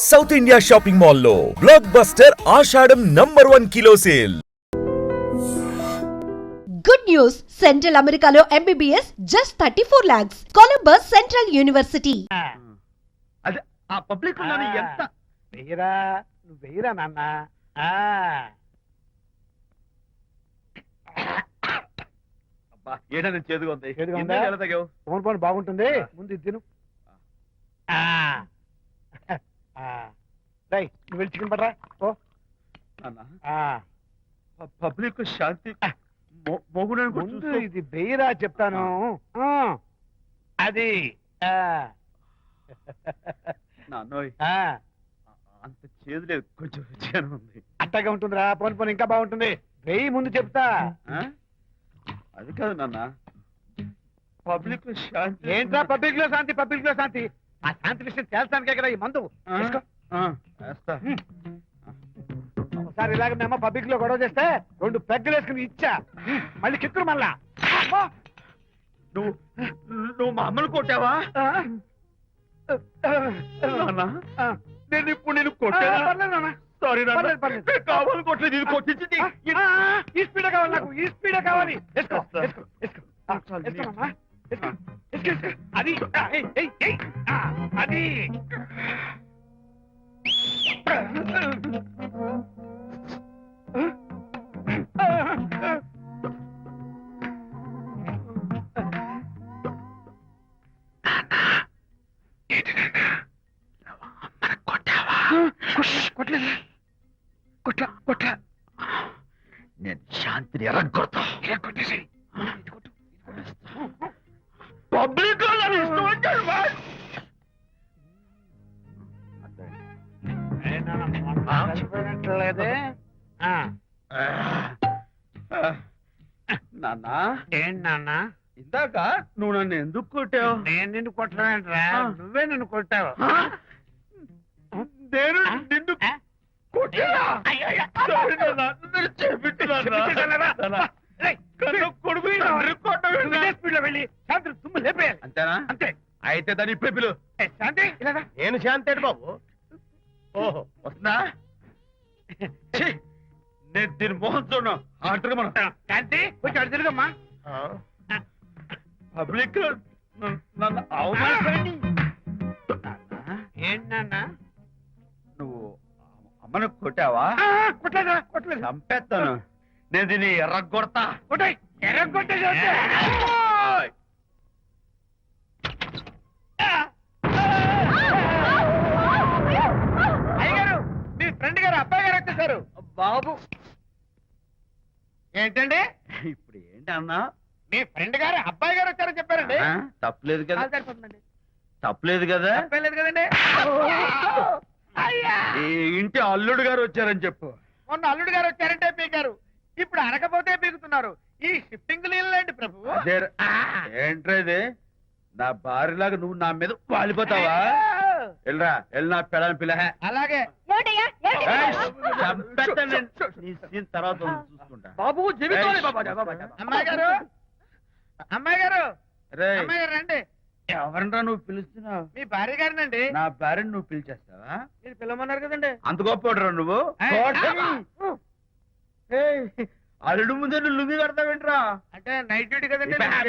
South India shopping మాల్లో blockbuster Ashadham number one kilo sale good news central అమెరికాలో MBBS just thirty four lakhs Columbus central university అదే ఆ public ఎంత? వెయ్యరా నువ్వు వెయ్యరా నాన్న. ఆ, అబ్బా చేదుగా ఉంది? చేదుగా ఇందా ఉందా? ఫోన్ బాగుంటుంది. ముందు ఇది తిను. ఆ, ఆ. రేయ్, నువ్వు వెళ్ళి చికెన్ ఓ పబ్లిక్ శాంతి. ముందు ఇది వెయ్యరా చెప్తాను. ఆ, అది. ఆ, నాన్నోయ్. ఆ, అంత చేదు లేదు. కొంచెం రుచిగానే ఉంది. అట్టగా ఉంటుందిరా. పోన్ పోన్ ఇంకా బాగుంటుంది. వెయ్యి ముందు చెప్తా. ఆ? అది కాదు నాన్న. పబ్లిక్ శాంతి. ఏంట్రా పబ్లిక్లో శాంతి పబ్లిక్లో శాంతి? ఆ శాంతి విషయం తేల్చడానికే కదా ఈ మందు? తీసుకో. ఒకసారి ఇలాగ మేము పబ్లిక్లో గొడవ చేస్తే రెండు పెగ్గలు వేసుకుని ఇచ్చా మళ్ళీ కిక్కురు మళ్ళా అమ్మా! నువ్వు నువ్వు మా అమ్మను కొట్టావా ఆ? నాన్న ఆ. నేను ఇప్పుడు నేను ఆ, కొట్టానా పర్లేదు నాన్న. సారీ నాన్న పర్లేదు, పర్లేదు. నేను కావాలి కొట్టలేదు ఇది కొట్టించింది ఆ, ఆ, ఈ స్పీడే కావాలి నాకు ఈ స్పీడే కావాలి వేసుకో వేస్తా. వేసుకో వేసుకో ఆ, చాలు, వేసుకోనమ్మా. వేసుకో, వేసుకో, వేసుకో. అది ఆ, ఏయ్, ఏయ్, ఏయ్. అది. కొట్ల కొట్ల. నేను శాంతిని ఎరగొడతా. కొట్టేసాయి పబ్లిక్ ఇష్టం వచ్చాడు నాన్న. ఏంటి నాన్న? ఇందాక నువ్వు నన్ను ఎందుకు కొట్టావు? నేను నిన్ను కొట్టలేంట్రా. నువ్వే నిన్ను కొట్టావు? నేను? నిన్ను శాంతి అంతేనా? అంతే. అయితే దాని ఇప్పుడే పిలు. శాంతి. నేను శాంతేడు బాబు. ఓహో నేను దీని మోహన్ చూడను ఆర్డర్ మనం శాంతి కొంచెం అటు తిరుగమ్మా. పబ్లిక్ నన్ను- నన్ను అవమానిస్తారండి. ఏంటి నాన్న? నువ్వు అమ్మను కొట్టావా? కొట్టలేదా కొట్టలేదు. చంపేస్తాను. నేను దీన్ని ఎర్రగొడతా. కొట్టాయి ఎర్ర కొట్టేసి అంతే. ఓయ్! అయ్యగారు మీ ఫ్రెండ్ గారు అబ్బాయి గారు వచ్చేసారు. బాబు. ఏంటండి? ఇప్పుడు ఏంటి అన్నా? మీ ఫ్రెండ్ గారు అబ్బాయి గారు వచ్చారని చెప్పారండి. ఆ? తప్పలేదు కదా. సరిపోతుందండి. తప్పలేదు కదా. తప్పేలేదు కదండి. అయ్యా! ఈ ఇంటి అల్లుడు గారు వచ్చారని చెప్పు. మొన్న అల్లుడు గారు వచ్చారంటే పీకారు. ఇప్పుడు అనకపోతే పీకుతున్నారు. ఈ షిఫ్టింగ్ లేండి ప్రభు? అదే ఏంట్రా ఇది? నా భార్యలాగా నువ్వు నా మీద వాలిపోతావా? వెళ్ళరా వెళ్ళి నా పెళ్ళని పిల్ల అలాగే. నీ సీన్ తర్వాత చూసుకుంటా. బాబు జీవితంలో బాబా, అమ్మాయి గారు అమ్మాయి గారు రేయ్, అమ్మాయి గారు రండి. ఎవరినరా నువ్వు పిలుస్తున్నావు? మీ భార్య గారినండి. నా భార్యను నువ్వు పిలిచేస్తావా? మీరు పిలవమన్నారు కదండి. అంత గొప్ప నువ్వు. అల్లుడు ముందే నువ్వు లుంగి కడతావేంట్రా? అంటే నైట్ డ్యూటీ కదండి ఇప్పుడు night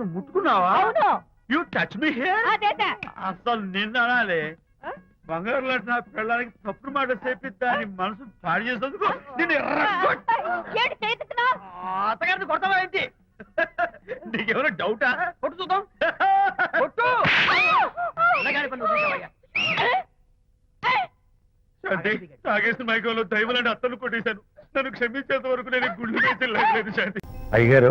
నన్ను ముట్టుకున్నావా? యూ టచ్ మీ హియర్ అసలు నిన్న అనాలి. బంగారు లాంటి నా పిల్లలకి తప్పుడు మాట చెప్పి దాని మనసు పాడు చేసేందుకు నేను అత్తగారిని కొడతావా ఏంటి? నీకేమైనా డౌటా కొట్టు చూద్దాం. కొట్టు! తాగేసిన మైకంలో దైవం లాంటి అత్తను కొట్టేశాను. నన్ను క్షమించేంత వరకు నేను గుండె వేసి లేదు శాంతి. అయ్యగారు.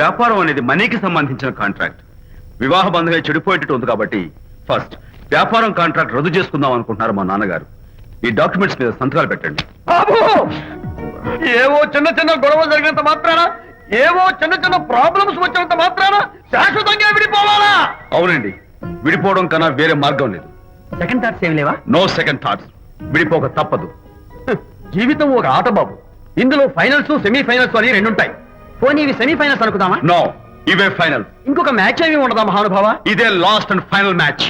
వ్యాపారం అనేది మనీకి సంబంధించిన కాంట్రాక్ట్. వివాహ బంధంగా చెడిపోయేటట్టు ఉంది కాబట్టి ఫస్ట్ వ్యాపారం కాంట్రాక్ట్ రద్దు చేసుకుందాం అనుకుంటున్నారు మా నాన్నగారు. ఈ డాక్యుమెంట్స్ మీద సంతకాలు పెట్టండి. ఏవో చిన్న చిన్న గొడవలు జరిగినంత మాత్రాన ఏవో చిన్న చిన్న ప్రాబ్లమ్స్ వచ్చినంత మాత్రాన శాశ్వతంగా విడిపోవాలా? అవునండి. విడిపోవడం కన్నా వేరే మార్గం లేదు. సెకండ్ థాట్స్ ఏం లేవా? నో సెకండ్ థాట్స్ విడిపోక తప్పదు. జీవితం ఒక ఆట బాబు. ఇందులో ఫైనల్స్ సెమీ ఫైనల్స్ అని రెండు ఉంటాయి పోనీ ఇవి సెమీ ఫైనల్స్ అనుకుందామా? నో ఇవే ఫైనల్ ఇంకొక మ్యాచ్ ఏమి ఉండదా మహానుభావ? ఇదే లాస్ట్ అండ్ ఫైనల్ మ్యాచ్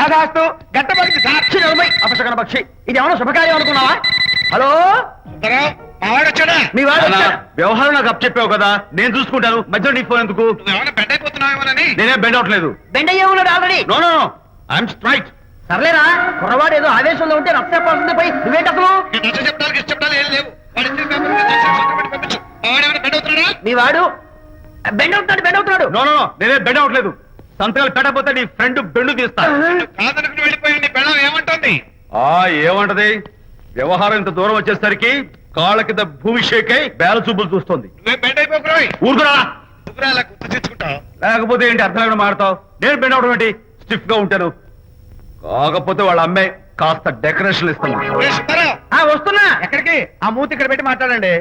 దాదాస్తు గట్టబడింది నలభై. అపశకన పక్షి. ఇది ఏమైనా శుభకార్యం అనుకున్నావా? హలో? మీ వాడు? వ్యవహారం నాకు అప్ చెప్పావు కదా. నేను చూసుకుంటాను. మధ్యలో నీ ఫోన్ ఎందుకు? ఏమైనా బెడ్ అయిపోతున్నావేమోనని నేనే బెండ్ అవట్లేదు. బెండ్ అయ్యే ఉన్నాడు already no no I'm straight సర్లేరా కుర్రవాడు ఏదో ఆవేశంలో ఉంటే రక్త చెప్పాల్సింది పోయి. నువ్వేంటి అసలు? ఇష్టపడాలి ఏం లేవు. అవుతున్నాడా? మీ వాడు బెండ్ అవుతున్నాడు బెండ్ అవుతున్నాడు. నో నో నో నేనే బెండ్ అవట్లేదు సంతకాలు పెట్టకపోతే నీ ఫ్రెండ్ బెండు తీస్తా. కాదనుకుని ఏమంటుంది? ఆ ఏమంటది? వ్యవహారం ఇంత దూరం వచ్చేసరికి కాళ్ళ కింద భూమి షేక్ అయి బేల చూపులు చూస్తుంది. ఊరుకురా. లేకపోతే ఏంటి అర్థం లేకుండా మాడతావు నేను బెండ్ అవడం ఏంటి? స్టిఫ్గా ఉంటాను. కాకపోతే వాళ్ళ అమ్మాయి కాస్త డెకరేషన్ ఇస్తాను. ఆ వస్తున్నా. ఎక్కడికి? ఆ మూతి ఇక్కడ పెట్టి మాట్లాడండి.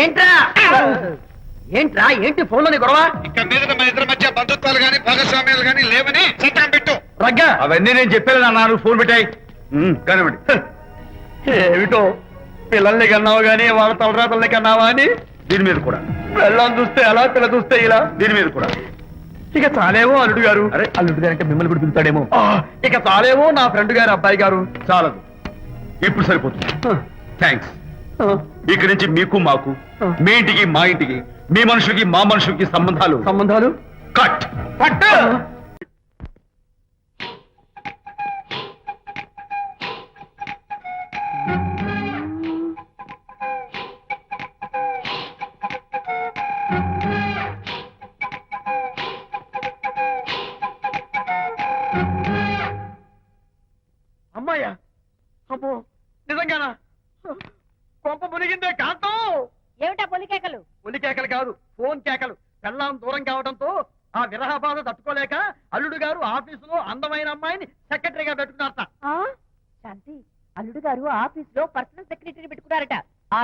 ఏంట్రా? ఏంట్రా? ఏంటి ఫోన్లోని గొడవ? ఇక మీద మన ఇద్దరి మధ్య బంధుత్వాలు గాని భాగస్వామ్యాలు గాని లేవని సంతకం పెట్టు. రగ్గా అవన్నీ నేను చెప్పాను అన్నారు ఫోన్ పెట్టాయి. కానివ్వండి. ఏమిటో? పిల్లల్ని కన్నావు గానీ వాళ్ళ తలరాతల్ని కన్నావా అని? దీని మీద కూడా. పిల్లల్ని చూస్తే అలా పిల్ల చూస్తే ఇలా? దీని మీద కూడా. ఇక చాలేమో అల్లుడు గారు. అరే. అల్లుడు గారు అంటే మిమ్మల్ని కూడా పిలుతాడేమో ఆ, ఇక చాలేమో నా ఫ్రెండ్ గారు అబ్బాయి గారు. చాలదు. ఇప్పుడు సరిపోతుంది. థ్యాంక్స్ ఇక్కడి నుంచి మీకు మాకు మీ ఇంటికి మా ఇంటికి మీ మనుషులకి మా మనుషులకి సంబంధాలు. సంబంధాలు? కట్ పట్టు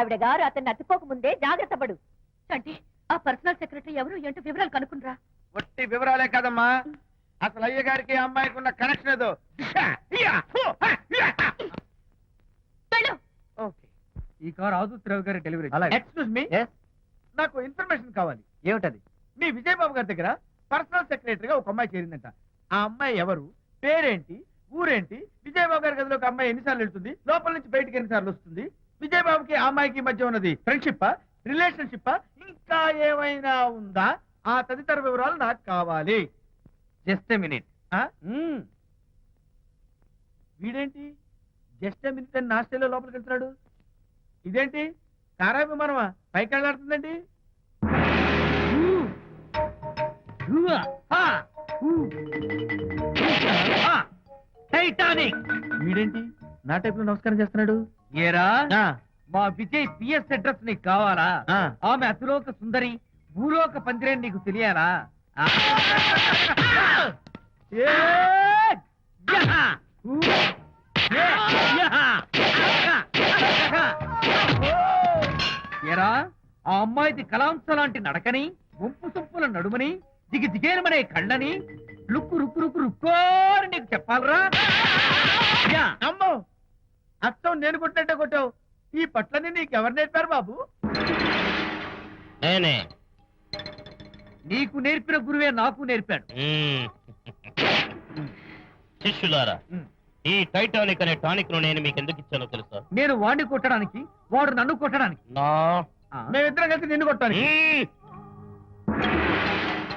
ఆవిడ గారు అతన్ని అతుక్కోక ముందే జాగ్రత్త పడు. అంటే ఆ పర్సనల్ సెక్రటరీ ఎవరు ఏంటో వివరాలు కనుక్కునరా ఒట్టి వివరాలే కదమ్మా. అసలు అయ్య గారికి ఆ అమ్మాయికి ఉన్న కనెక్షన్ ఏదో ఓకే. ఈ కార్ ఆదుత్రావు గారి డెలివరీ ఎక్స్క్యూజ్ మీ నాకు ఇన్ఫర్మేషన్ కావాలి. ఏమిటది? మీ విజయబాబు గారి దగ్గర పర్సనల్ సెక్రటరీగా ఒక అమ్మాయి చేరిందంట. ఆ అమ్మాయి ఎవరు? పేరేంటి? ఊరేంటి? విజయబాబు గారి గదిలో ఒక అమ్మాయి ఎన్నిసార్లు వెళ్తుంది? లోపల నుంచి బయటికి ఎన్నిసార్లు వస్తుంది? విజయబాబుకి ఆ అమ్మాయికి మధ్య ఉన్నది ఫ్రెండ్షిప్ రిలేషన్షిప్ ఇంకా ఏమైనా ఉందా? ఆ తదితర వివరాలు నాకు కావాలి. Just minute. వీడేంటి? జస్ట్ మినిట్ అని నాస్టేలో లోపలికి వెళ్తున్నాడు. ఇదేంటి? కారా విమానమా పైకి వెళ్ళాడుతుందండి. టైటానిక్. వీడేంటి? నా టైప్లో నమస్కారం చేస్తున్నాడు. ఏరా? మా విజయ్ పిఎస్ అడ్రస్ నీకు కావాలా. ఆమె అతిలోక సుందరి భూలోక పందిరే నీకు తెలియాలా! ఏరా? ఆ అమ్మాయిది కలాంస లాంటి నడకని వంపు సొంపుల నడుమని దిగి దిగేనమనే కళ్ళని లుక్కు రుక్కు రుక్కు రుక్కోని నీకు చెప్పాలరా! అమ్మో! అత్తం నేను కొట్టినట్టే కొట్టావు ఈ పట్లని నీకు ఎవరు నేర్పారు బాబు నేనే నీకు నేర్పిన గురువే నాకు నేర్పాడు. శిష్యులారా. ఈ టైటానిక్ అనే టానిక్ను నేను మీకు ఎందుకు ఇచ్చానో తెలుసా నేను వాడిని కొట్టడానికి వాడు నన్ను కొట్టడానికి నా? మేమిద్దరం కలిసి నిన్ను కొట్టాను మ్మ్.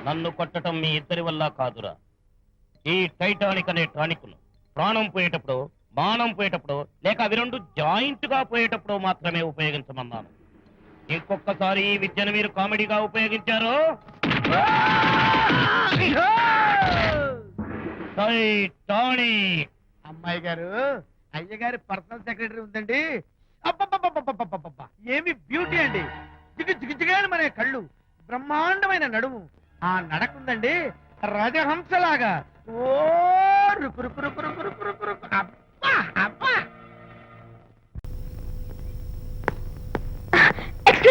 నన్ను కొట్టడం మీ ఇద్దరి వల్ల కాదురా ఈ టైటానిక్ అనే టానిక్ను ప్రాణం పోయేటప్పుడు బాణం పోయేటప్పుడు లేక అవి రెండు జాయింట్గా పోయేటప్పుడు మాత్రమే ఉపయోగించమన్నాను. ఇంకొకసారి ఈ విద్యను మీరు కామెడీగా ఉపయోగించారు? అమ్మాయి గారు అయ్యగారి పర్సనల్ సెక్రటరీ ఉందండి. ఏమి బ్యూటీ అండి. జిగు జిగుజిగాని మన కళ్ళు. బ్రహ్మాండమైన నడుము. ఆ నడకుందండి రజహంసలాగా. ఓ రుకు రుకు రుకు రుకు రుకు రుకు.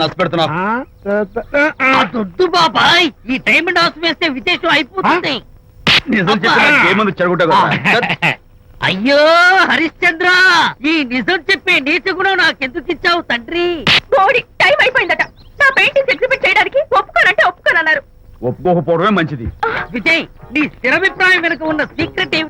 నష్టపెడుతున్నావు దొద్దు బాబాయ్. ఈ డైమండ్ హౌస్ వేస్తే విశేషం అయిపోతుంది. నిజం చెప్పిన ఏముంది చెడగొట్టావు అయ్యో హరిశ్చంద్ర ఈ నిజం చెప్పే నీచ గుణం నాకెందుకు ఇచ్చావు తండ్రి? బోడి టైం అయిపోయిందట. నా పెయింటింగ్స్ ఎగ్జిబిట్ చేయడానికి ఒప్పుకోనంటే ఒప్పుకోనన్నారు. ఒప్పుకోకపోవడమే మంచిది. విజయ్ నీ స్థిరాభిప్రాయం వెనుక ఉన్న సీక్రెట్ ఏమిటి?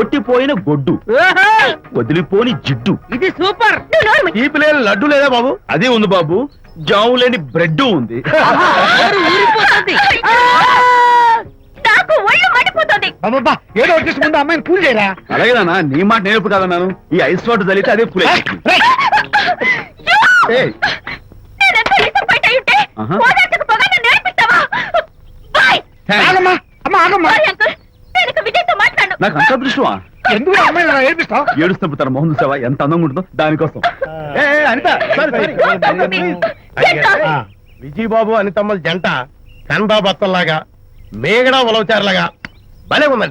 ఒట్టిపోయిన గొడ్డు. వదిలిపోని జిడ్డు. ఇది సూపర్! తీపి లేని లడ్డు లేదా బాబు? అదే ఉంది బాబు. జాము లేని బ్రెడ్ ఉంది. అమ్మబ్బా పూజ చేయరా? నీ మాట నేర్పు కాదన్నాను ఈ ఐస్ వాటర్ తగిలితే అదే పూలే అమ్మా ఆగమ్మా. నేను విజయ్తో నాకు అంత అదృష్టమా? ఎందుకు ఆ అమ్మాయిని అలా ఏడిపిస్తావు? ఏడుస్తున్నప్పుడు తన మొహం చూసావా ఎంత అందంగా ఉంటుందో దానికోసం. ఏ, ఏ, Anitha sorry, sorry. Don't talk to me. Get out. Vijaya Babu అనితమ్మల జంట కన్బా మేగడ ఉలవచారులాగా భలే ఉందండి.